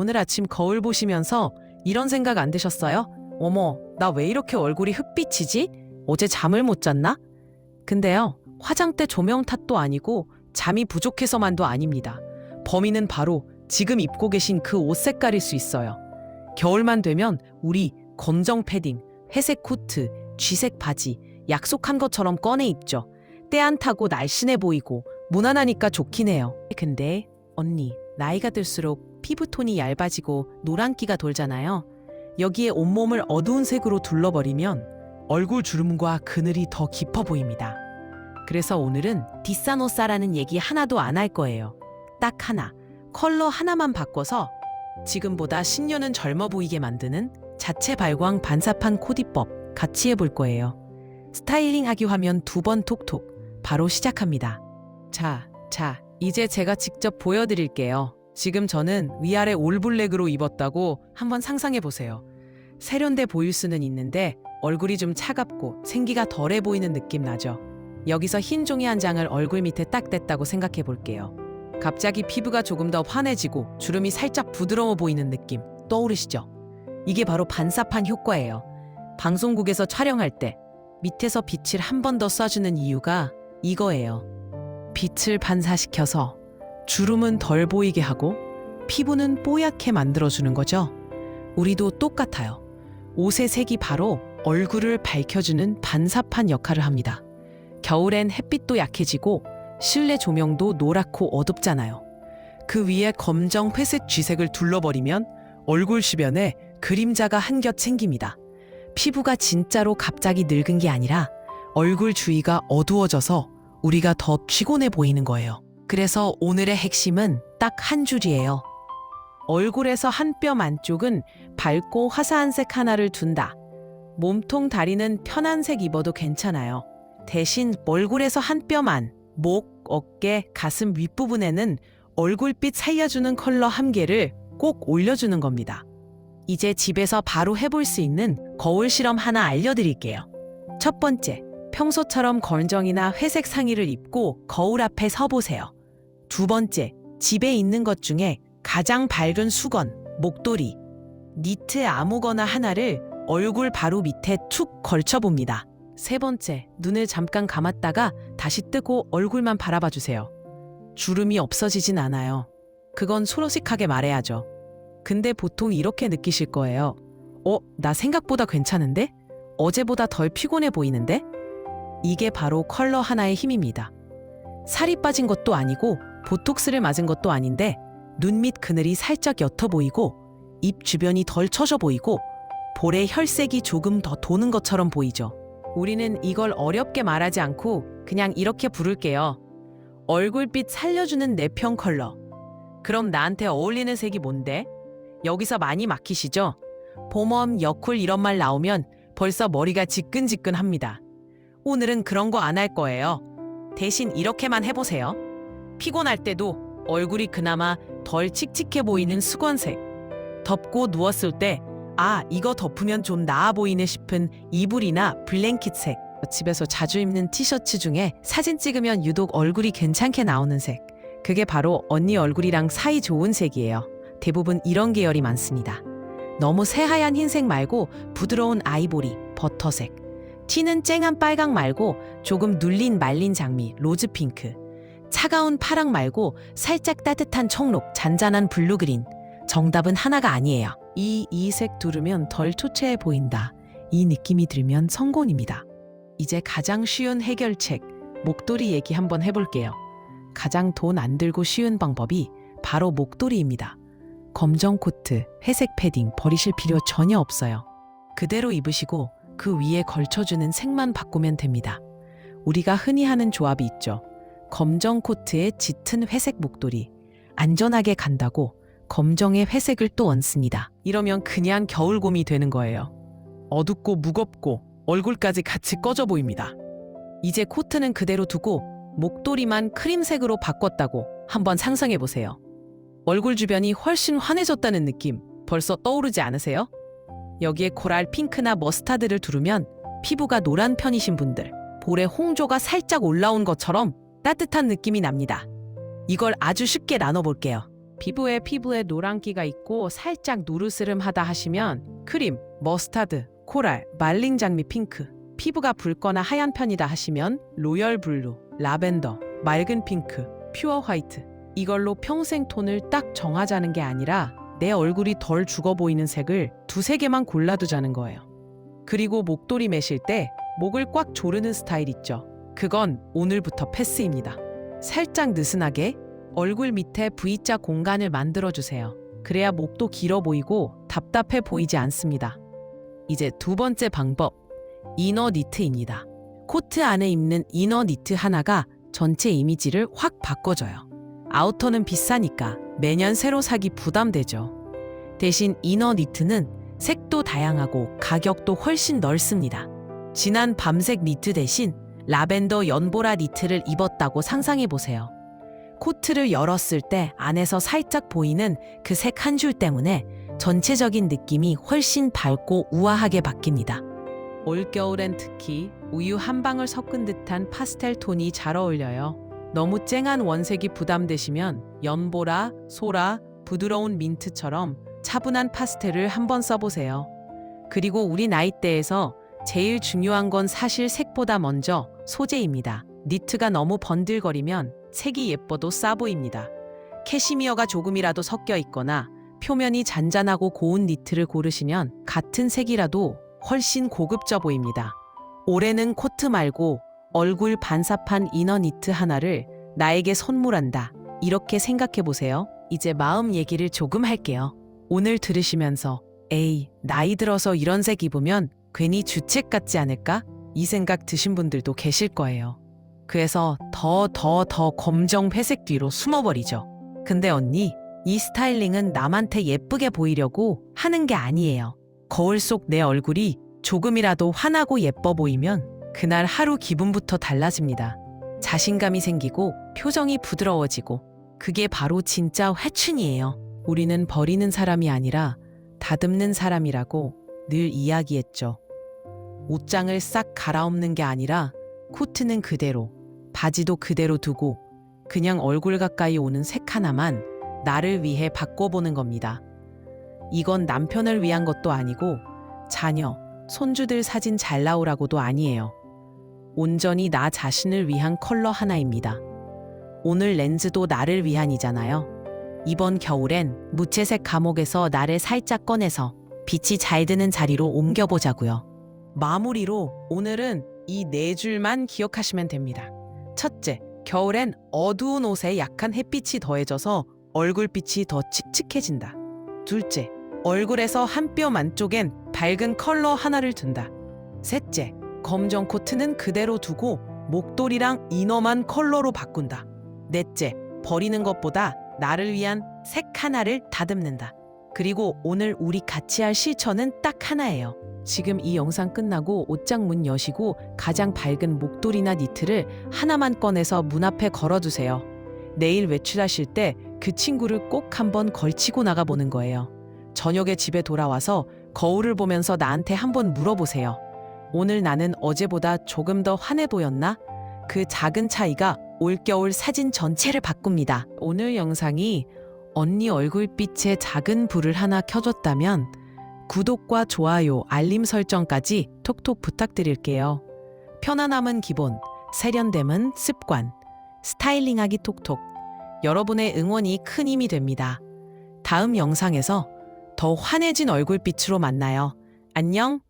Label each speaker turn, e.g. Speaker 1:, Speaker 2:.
Speaker 1: 오늘 아침 거울 보시면서 이런 생각 안 드셨어요? 어머, 나 왜 이렇게 얼굴이 흑빛이지? 어제 잠을 못 잤나? 근데요, 화장대 조명 탓도 아니고 잠이 부족해서만도 아닙니다. 범인은 바로 지금 입고 계신 그 옷 색깔일 수 있어요. 겨울만 되면 우리 검정 패딩, 회색 코트, 쥐색 바지 약속한 것처럼 꺼내 입죠. 때 안 타고 날씬해 보이고 무난하니까 좋긴 해요. 근데 언니, 나이가 들수록 피부톤이 얇아지고 노란기가 돌잖아요. 여기에 온몸을 어두운 색으로 둘러버리면 얼굴 주름과 그늘이 더 깊어 보입니다. 그래서 오늘은 비싼 옷 사라는 얘기 하나도 안 할 거예요. 딱 하나, 컬러 하나만 바꿔서 지금보다 10년은 젊어 보이게 만드는 자체 발광 반사판 코디법 같이 해볼 거예요. 스타일링 하기 화면 두 번 톡톡 바로 시작합니다. 자, 자, 이제 제가 직접 보여드릴게요. 지금 저는 위아래 올블랙으로 입었다고 한번 상상해 보세요. 세련돼 보일 수는 있는데 얼굴이 좀 차갑고 생기가 덜해 보이는 느낌 나죠. 여기서 흰 종이 한 장을 얼굴 밑에 딱 댔다고 생각해 볼게요. 갑자기 피부가 조금 더 환해지고 주름이 살짝 부드러워 보이는 느낌 떠오르시죠? 이게 바로 반사판 효과예요. 방송국에서 촬영할 때 밑에서 빛을 한 번 더 쏴주는 이유가 이거예요. 빛을 반사시켜서 주름은 덜 보이게 하고 피부는 뽀얗게 만들어주는 거죠. 우리도 똑같아요. 옷의 색이 바로 얼굴을 밝혀주는 반사판 역할을 합니다. 겨울엔 햇빛도 약해지고 실내 조명도 노랗고 어둡잖아요. 그 위에 검정 회색 쥐색을 둘러버리면 얼굴 주변에 그림자가 한 겹 생깁니다. 피부가 진짜로 갑자기 늙은 게 아니라 얼굴 주위가 어두워져서 우리가 더 피곤해 보이는 거예요. 그래서 오늘의 핵심은 딱 한 줄이에요. 얼굴에서 한 뼘 안쪽은 밝고 화사한 색 하나를 둔다. 몸통 다리는 편한 색 입어도 괜찮아요. 대신 얼굴에서 한 뼘 안, 목, 어깨, 가슴 윗부분에는 얼굴빛 살려주는 컬러 한 개를 꼭 올려주는 겁니다. 이제 집에서 바로 해볼 수 있는 거울 실험 하나 알려드릴게요. 첫 번째, 평소처럼 건정이나 회색 상의를 입고 거울 앞에 서보세요. 두 번째, 집에 있는 것 중에 가장 밝은 수건, 목도리, 니트 아무거나 하나를 얼굴 바로 밑에 툭 걸쳐봅니다. 세 번째, 눈을 잠깐 감았다가 다시 뜨고 얼굴만 바라봐 주세요. 주름이 없어지진 않아요. 그건 소로식하게 말해야죠. 근데 보통 이렇게 느끼실 거예요. 어, 나 생각보다 괜찮은데? 어제보다 덜 피곤해 보이는데? 이게 바로 컬러 하나의 힘입니다. 살이 빠진 것도 아니고 보톡스를 맞은 것도 아닌데 눈 밑 그늘이 살짝 옅어 보이고 입 주변이 덜 처져 보이고 볼에 혈색이 조금 더 도는 것처럼 보이죠. 우리는 이걸 어렵게 말하지 않고 그냥 이렇게 부를게요. 얼굴빛 살려주는 내평 컬러. 그럼 나한테 어울리는 색이 뭔데? 여기서 많이 막히시죠? 봄웜, 여쿨 이런 말 나오면 벌써 머리가 지끈지끈합니다. 오늘은 그런 거 안 할 거예요. 대신 이렇게만 해보세요. 피곤할 때도 얼굴이 그나마 덜 칙칙해 보이는 수건색. 덮고 누웠을 때, 아, 이거 덮으면 좀 나아 보이네 싶은 이불이나 블랭킷색. 집에서 자주 입는 티셔츠 중에 사진 찍으면 유독 얼굴이 괜찮게 나오는 색. 그게 바로 언니 얼굴이랑 사이 좋은 색이에요. 대부분 이런 계열이 많습니다. 너무 새하얀 흰색 말고 부드러운 아이보리, 버터색. 티는 쨍한 빨강 말고 조금 눌린 말린 장미, 로즈 핑크. 차가운 파랑 말고 살짝 따뜻한 청록, 잔잔한 블루그린. 정답은 하나가 아니에요. 이 이색 두르면 덜 초췌해 보인다. 이 느낌이 들면 성공입니다. 이제 가장 쉬운 해결책, 목도리 얘기 한번 해볼게요. 가장 돈 안 들고 쉬운 방법이 바로 목도리입니다. 검정 코트, 회색 패딩 버리실 필요 전혀 없어요. 그대로 입으시고 그 위에 걸쳐주는 색만 바꾸면 됩니다. 우리가 흔히 하는 조합이 있죠. 검정 코트에 짙은 회색 목도리. 안전하게 간다고 검정에 회색을 또 얹습니다. 이러면 그냥 겨울곰이 되는 거예요. 어둡고 무겁고 얼굴까지 같이 꺼져 보입니다. 이제 코트는 그대로 두고 목도리만 크림색으로 바꿨다고 한번 상상해 보세요. 얼굴 주변이 훨씬 환해졌다는 느낌 벌써 떠오르지 않으세요? 여기에 코랄 핑크나 머스타드를 두르면 피부가 노란 편이신 분들 볼에 홍조가 살짝 올라온 것처럼 따뜻한 느낌이 납니다. 이걸 아주 쉽게 나눠볼게요. 피부에 피부에 노란기가 있고 살짝 누르스름하다 하시면 크림, 머스타드, 코랄, 말린 장미 핑크. 피부가 붉거나 하얀 편이다 하시면 로열 블루, 라벤더, 맑은 핑크, 퓨어 화이트. 이걸로 평생 톤을 딱 정하자는 게 아니라 내 얼굴이 덜 죽어 보이는 색을 두세 개만 골라두자는 거예요. 그리고 목도리 매실 때 목을 꽉 조르는 스타일 있죠. 그건 오늘부터 패스입니다. 살짝 느슨하게 얼굴 밑에 V자 공간을 만들어 주세요. 그래야 목도 길어 보이고 답답해 보이지 않습니다. 이제 두 번째 방법, 이너 니트입니다. 코트 안에 입는 이너 니트 하나가 전체 이미지를 확 바꿔줘요. 아우터는 비싸니까 매년 새로 사기 부담되죠. 대신 이너 니트는 색도 다양하고 가격도 훨씬 넓습니다. 진한 밤색 니트 대신 라벤더 연보라 니트를 입었다고 상상해 보세요. 코트를 열었을 때 안에서 살짝 보이는 그 색 한 줄 때문에 전체적인 느낌이 훨씬 밝고 우아하게 바뀝니다. 올겨울엔 특히 우유 한 방울 섞은 듯한 파스텔 톤이 잘 어울려요. 너무 쨍한 원색이 부담되시면 연보라, 소라, 부드러운 민트처럼 차분한 파스텔을 한번 써보세요. 그리고 우리 나이대에서 제일 중요한 건 사실 색보다 먼저 소재입니다. 니트가 너무 번들거리면 색이 예뻐도 싸 보입니다. 캐시미어가 조금이라도 섞여 있거나 표면이 잔잔하고 고운 니트를 고르시면 같은 색이라도 훨씬 고급져 보입니다. 올해는 코트 말고 얼굴 반사판 이너 니트 하나를 나에게 선물한다. 이렇게 생각해 보세요. 이제 마음 얘기를 조금 할게요. 오늘 들으시면서 에이, 나이 들어서 이런 색 입으면 괜히 주책 같지 않을까? 이 생각 드신 분들도 계실 거예요. 그래서 더 더 더 검정 회색 뒤로 숨어버리죠. 근데 언니, 이 스타일링은 남한테 예쁘게 보이려고 하는 게 아니에요. 거울 속 내 얼굴이 조금이라도 환하고 예뻐 보이면 그날 하루 기분부터 달라집니다. 자신감이 생기고 표정이 부드러워지고 그게 바로 진짜 회춘이에요. 우리는 버리는 사람이 아니라 다듬는 사람이라고 늘 이야기했죠. 옷장을 싹 갈아엎는 게 아니라 코트는 그대로, 바지도 그대로 두고 그냥 얼굴 가까이 오는 색 하나만 나를 위해 바꿔보는 겁니다. 이건 남편을 위한 것도 아니고 자녀, 손주들 사진 잘 나오라고도 아니에요. 온전히 나 자신을 위한 컬러 하나입니다. 오늘 렌즈도 나를 위한이잖아요. 이번 겨울엔 무채색 감옥에서 나를 살짝 꺼내서 빛이 잘 드는 자리로 옮겨보자고요. 마무리로 오늘은 이 네 줄만 기억하시면 됩니다. 첫째, 겨울엔 어두운 옷에 약한 햇빛이 더해져서 얼굴빛이 더 칙칙해진다. 둘째, 얼굴에서 한뼘 안쪽엔 밝은 컬러 하나를 둔다. 셋째, 검정 코트는 그대로 두고 목도리랑 이너만 컬러로 바꾼다. 넷째, 버리는 것보다 나를 위한 색 하나를 다듬는다. 그리고 오늘 우리 같이 할 실천은 딱 하나예요. 지금 이 영상 끝나고 옷장 문 여시고 가장 밝은 목도리나 니트를 하나만 꺼내서 문 앞에 걸어두세요. 내일 외출하실 때 그 친구를 꼭 한번 걸치고 나가보는 거예요. 저녁에 집에 돌아와서 거울을 보면서 나한테 한번 물어보세요. 오늘 나는 어제보다 조금 더 환해 보였나? 그 작은 차이가 올겨울 사진 전체를 바꿉니다. 오늘 영상이 언니 얼굴빛에 작은 불을 하나 켜줬다면 구독과 좋아요, 알림 설정까지 톡톡 부탁드릴게요. 편안함은 기본, 세련됨은 습관, 스타일링하기 톡톡. 여러분의 응원이 큰 힘이 됩니다. 다음 영상에서 더 환해진 얼굴빛으로 만나요. 안녕!